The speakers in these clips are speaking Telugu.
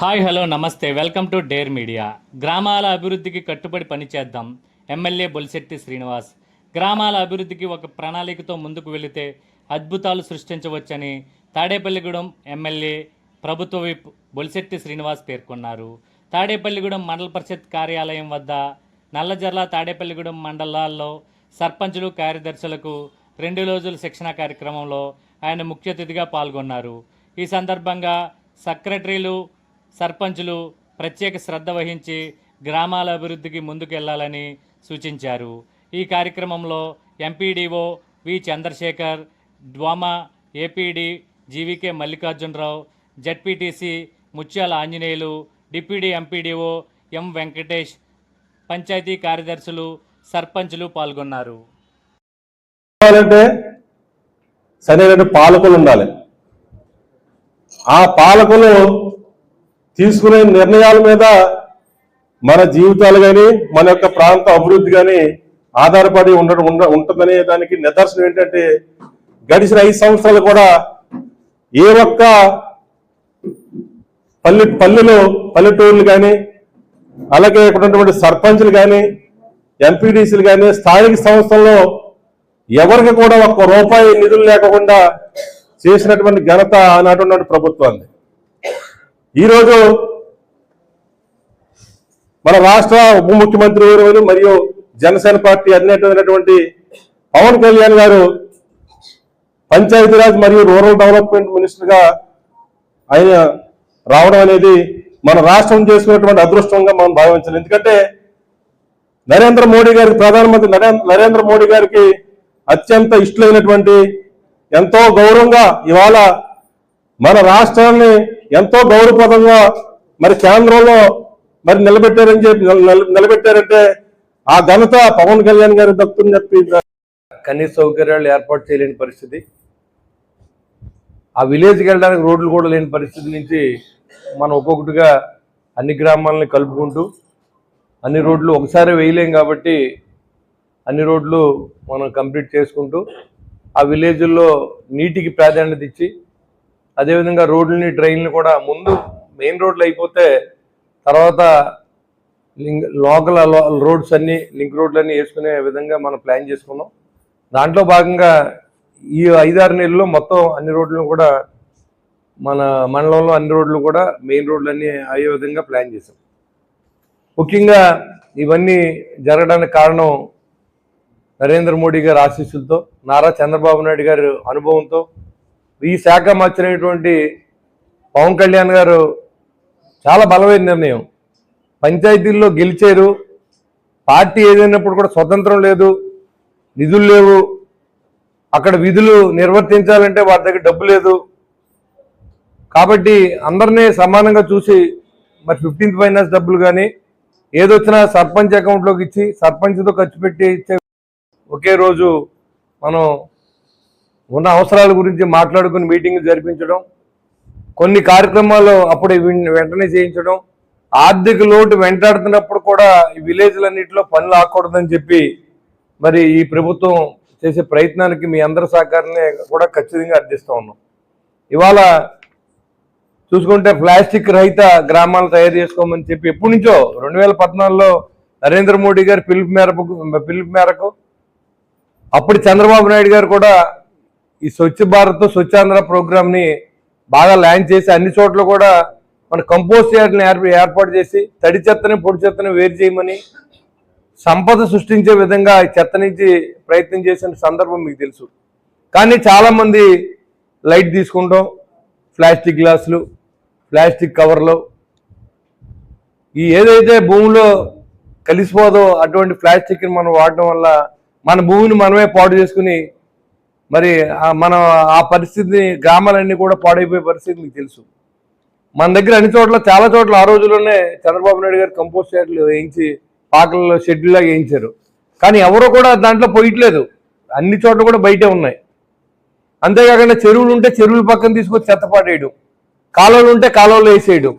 Hi hello namaste. Welcome to Dare Media. గ్రామాల అభివృద్ధికి కట్టుబడి పనిచేద్దాం ఎమ్మెల్యే బొలిశెట్టి శ్రీనివాస్. గ్రామాల అభివృద్ధికి ఒక ప్రణాళికతో ముందుకు వెళితే అద్భుతాలు సృష్టించవచ్చని తాడేపల్లిగూడెం ఎమ్మెల్యే ప్రభుత్వ విప్ బొలిశెట్టి శ్రీనివాస్ పేర్కొన్నారు. తాడేపల్లిగూడెం మండల పరిషత్ కార్యాలయం వద్ద నల్లజర్ల తాడేపల్లిగూడెం మండలాల్లో సర్పంచులు కార్యదర్శులకు రెండు రోజుల శిక్షణ కార్యక్రమంలో ఆయన ముఖ్య అతిథిగా పాల్గొన్నారు. ఈ సందర్భంగా సెక్రటరీలు సర్పంచులు ప్రత్యేక శ్రద్ధ వహించి గ్రామాల అభివృద్ధికి ముందుకెళ్ళాలని సూచించారు. ఈ కార్యక్రమంలో MPDO V Chandrashekar DWAMA APD GVK Mallikarjunarao ZPTC Mutyala Anjaneyulu deputy MPDO M Venkatesh panchayat కార్యదర్శులు సర్పంచులు పాల్గొన్నారు. కావాలంటే సరైన పాలకులు ఉండాలి. ఆ పాలకులు తీసుకునే నిర్ణయాల మీద మన జీవితాలు కానీ మన యొక్క ప్రాంత అభివృద్ధి కానీ ఆధారపడి ఉండడం ఉంటుందనే దానికి నిదర్శనం ఏంటంటే గడిచిన ఐదు సంవత్సరాలు కూడా ఏ ఒక్క పల్లె పల్లెలు పల్లెటూర్లు కానీ అలాగే ఇక్కడ ఉన్నటువంటి సర్పంచ్లు కానీ ఎంపీడీసీలు కానీ స్థానిక సంస్థల్లో ఎవరికి కూడా ఒక్క రూపాయి నిధులు లేకుండా చేసినటువంటి ఘనత ఆనాటి ప్రభుత్వాన్ని. ఈరోజు మన రాష్ట్ర ఉప ముఖ్యమంత్రి వర్యులు మరియు జనసేన పార్టీ అధినేతమైనటువంటి పవన్ కళ్యాణ్ గారు పంచాయతీరాజ్ మరియు రూరల్ డెవలప్మెంట్ మినిస్టర్గా ఆయన రావడం అనేది మన రాష్ట్రం చేసుకున్నటువంటి అదృష్టంగా మనం భావించాలి. ఎందుకంటే నరేంద్ర మోడీ గారికి ప్రధానమంత్రి నరే- నరేంద్ర మోడీ గారికి అత్యంత ఇష్టమైనటువంటి ఎంతో గౌరవంగా ఇవాళ మన రాష్ట్రాన్ని ఎంతో గౌరవప్రదంగా మరి కేంద్రంలో మరి నిలబెట్టారని చెప్పి నిలబెట్టారంటే ఆ ఘనత పవన్ కళ్యాణ్ గారి దక్కుని చెప్పి కనీస సౌకర్యాలు ఏర్పాటు చేయలేని పరిస్థితి. ఆ విలేజ్కి వెళ్ళడానికి రోడ్లు కూడా లేని పరిస్థితి నుంచి మనం ఒక్కొక్కటిగా అన్ని గ్రామాలని కలుపుకుంటూ అన్ని రోడ్లు ఒకసారి వేయలేం కాబట్టి అన్ని రోడ్లు మనం కంప్లీట్ చేసుకుంటూ ఆ విలేజ్ల్లో నీటికి ప్రాధాన్యత ఇచ్చి అదేవిధంగా రోడ్లని ట్రైన్లు కూడా ముందు మెయిన్ రోడ్లు అయిపోతే తర్వాత లింక్ లోకల్ రోడ్స్ అన్ని లింక్ రోడ్లన్నీ వేసుకునే విధంగా మనం ప్లాన్ చేసుకున్నాం. దాంట్లో భాగంగా ఈ ఐదారు నెలల్లో మొత్తం అన్ని రోడ్లను కూడా మన మండలంలో అన్ని రోడ్లు కూడా మెయిన్ రోడ్లన్నీ అయ్యే విధంగా ప్లాన్ చేసాం ముఖ్యంగా ఇవన్నీ జరగడానికి కారణం నరేంద్ర మోడీ గారి ఆశీస్సులతో నారా చంద్రబాబు నాయుడు గారి అనుభవంతో ఈ శాఖ మార్చినటువంటి పవన్ కళ్యాణ్ గారు చాలా బలమైన నిర్ణయం. పంచాయతీల్లో గెలిచారు. పార్టీ ఏదైనప్పుడు కూడా స్వతంత్రం లేదు. నిధులు లేవు. అక్కడ విధులు నిర్వర్తించాలంటే వారి దగ్గర డబ్బు లేదు. కాబట్టి అందరినీ సమానంగా చూసి మరి ఫిఫ్టీన్త్ ఫైనాన్స్ డబ్బులు కానీ ఏదొచ్చినా సర్పంచ్ అకౌంట్లోకి ఇచ్చి సర్పంచ్తో ఖర్చు పెట్టి ఇచ్చే ఒకే రోజు మనం ఉన్న అవసరాల గురించి మాట్లాడుకుని మీటింగ్ జరిపించడం కొన్ని కార్యక్రమాలు అప్పుడే వెంటనే చేయించడం ఆర్థిక లోటు వెంటాడుతున్నప్పుడు కూడా ఈ విలేజ్లన్నింటిలో పనులు ఆకూడదని చెప్పి మరి ఈ ప్రభుత్వం చేసే ప్రయత్నానికి మీ అందరి సహకారాన్ని కూడా ఖచ్చితంగా అర్థిస్తూ ఉన్నాం. ఇవాళ చూసుకుంటే ప్లాస్టిక్ రహిత గ్రామాలు తయారు చేసుకోమని చెప్పి ఎప్పటి నుంచో రెండు వేల పద్నాలుగులో నరేంద్ర మోడీ గారు పిలుపు మేరకు పిలుపు మేరకు అప్పుడు చంద్రబాబు నాయుడు గారు కూడా ఈ స్వచ్ఛ భారత్ స్వచ్ఛాంధ్ర ప్రోగ్రామ్ని బాగా ల్యాండ్ చేసి అన్ని చోట్ల కూడా మన కంపోస్ట్ యార్డ్ని ఏర్పాటు చేసి తడి చెత్తని పొడి చెత్తని వేరు చేయమని సంపద సృష్టించే విధంగా ఈ చెత్త నుంచి ప్రయత్నం చేసిన సందర్భం మీకు తెలుసు. కానీ చాలామంది లైట్ తీసుకుంటాం ప్లాస్టిక్ గ్లాసులు ప్లాస్టిక్ కవర్లు. ఈ ఏదైతే భూమిలో కలిసిపోదో అటువంటి ప్లాస్టిక్ని మనం వాడటం వల్ల మన భూమిని మనమే పాడు చేసుకుని మరి మనం మన ఆ పరిస్థితిని గ్రామాలన్నీ కూడా పాడైపోయే పరిస్థితి మీకు తెలుసు. మన దగ్గర అన్ని చోట్ల చాలా చోట్ల ఆ రోజుల్లోనే చంద్రబాబు నాయుడు గారు కంపోస్ట్ షెడ్లు వేయించి పాకల్లో షెడ్యూల్లాగా వేయించారు. కానీ ఎవరు కూడా దాంట్లో పోయట్లేదు. అన్ని చోట్ల కూడా బయటే ఉన్నాయి. అంతేకాకుండా చెరువులు ఉంటే చెరువుల పక్కన తీసుకొచ్చి చెత్త పాడేయడం కాలువలు ఉంటే కాలువలు వేసేయడం.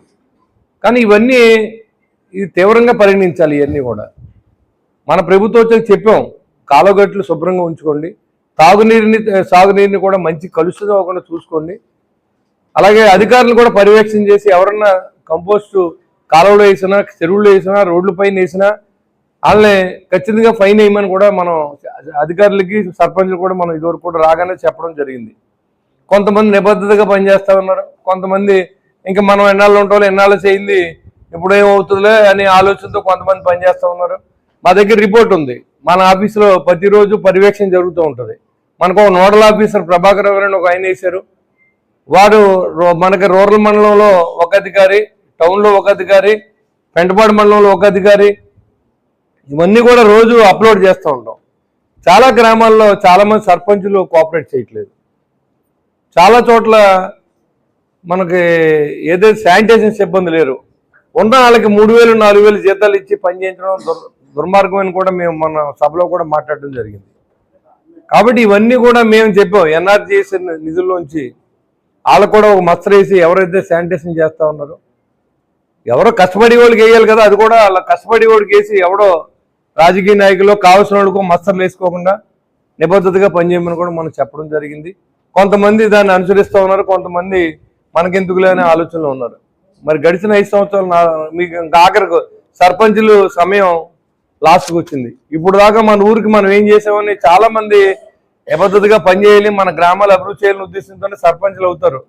కానీ ఇవన్నీ ఇది తీవ్రంగా పరిగణించాలి ఇవన్నీ కూడా. మన ప్రభుత్వం వచ్చి చెప్పాం కాలువగట్లు శుభ్రంగా ఉంచుకోండి. తాగునీరుని సాగునీరుని కూడా మంచి కలుషితం అవ్వకుండా చూసుకోండి. అలాగే అధికారులు కూడా పర్యవేక్షణ చేసి ఎవరన్నా కంపోస్ట్ కాలువలో వేసినా చెరువుల్లో వేసినా రోడ్ల పైన వేసినా వాళ్ళని ఖచ్చితంగా ఫైన్ వేయమని కూడా మనం అధికారులకి సర్పంచులు కూడా మనం ఇదివరకు కూడా రాగానే చెప్పడం జరిగింది. కొంతమంది నిబద్ధతగా పనిచేస్తా ఉన్నారు. కొంతమంది ఇంకా మనం ఎన్నాళ్ళు ఉంటాం ఎన్నాళ్ళు చేయింది ఇప్పుడు ఏమవుతుందిలే అనే ఆలోచనతో కొంతమంది పనిచేస్తా ఉన్నారు. మా దగ్గర రిపోర్ట్ ఉంది. మన ఆఫీసులో ప్రతిరోజు పర్యవేక్షణ జరుగుతూ ఉంటుంది. మనకు నోడల్ ఆఫీసర్ ప్రభాకర్ గారు ఒక ఆయన వేశారు. వాడు రో- మనకి రూరల్ మండలంలో ఒక అధికారి టౌన్లో ఒక అధికారి పెంటపాడు మండలంలో ఒక అధికారి ఇవన్నీ కూడా రోజు అప్లోడ్ చేస్తూ ఉంటాం. చాలా గ్రామాల్లో చాలామంది సర్పంచులు కోఆపరేట్ చేయట్లేదు. చాలా చోట్ల మనకి ఏదైతే శానిటేషన్ సిబ్బంది లేరు. ఉన్న వాళ్ళకి మూడు వేలు నాలుగు వేలు జీతాలు ఇచ్చి పనిచేయించడం దుర్ దుర్మార్గమని కూడా మేము మన సభలో కూడా మాట్లాడడం జరిగింది. కాబట్టి ఇవన్నీ కూడా మేము చెప్పాం. ఎన్ఆర్జీఎస్ నిధుల్లోంచి వాళ్ళకు కూడా ఒక మస్తరు వేసి ఎవరైతే శానిటేషన్ చేస్తూ ఉన్నారో ఎవరో కష్టపడి వాళ్ళకి వేయాలి కదా అది కూడా అలా కష్టపడి వాడికి వేసి ఎవడో రాజకీయ నాయకులు కావాల్సిన వాళ్ళకు మస్తర్లు వేసుకోకుండా నిబద్ధతగా పనిచేయమని కూడా మనం చెప్పడం జరిగింది. కొంతమంది దాన్ని అనుసరిస్తూ ఉన్నారు కొంతమంది మనకెందుకులే అనే ఆలోచనలో ఉన్నారు. మరి గడిచిన ఐదు సంవత్సరాలు నా- మీకు ఇంకా ఆఖరికి సర్పంచులు సమయం లాస్ట్కి వచ్చింది. ఇప్పుడు దాకా మన ఊరికి మనం ఏం చేసామని చాలా మంది పని పనిచేయాలి. మన గ్రామాలు అభివృద్ధి చేయాలని ఉద్దేశంతోనే సర్పంచులు అవుతారు.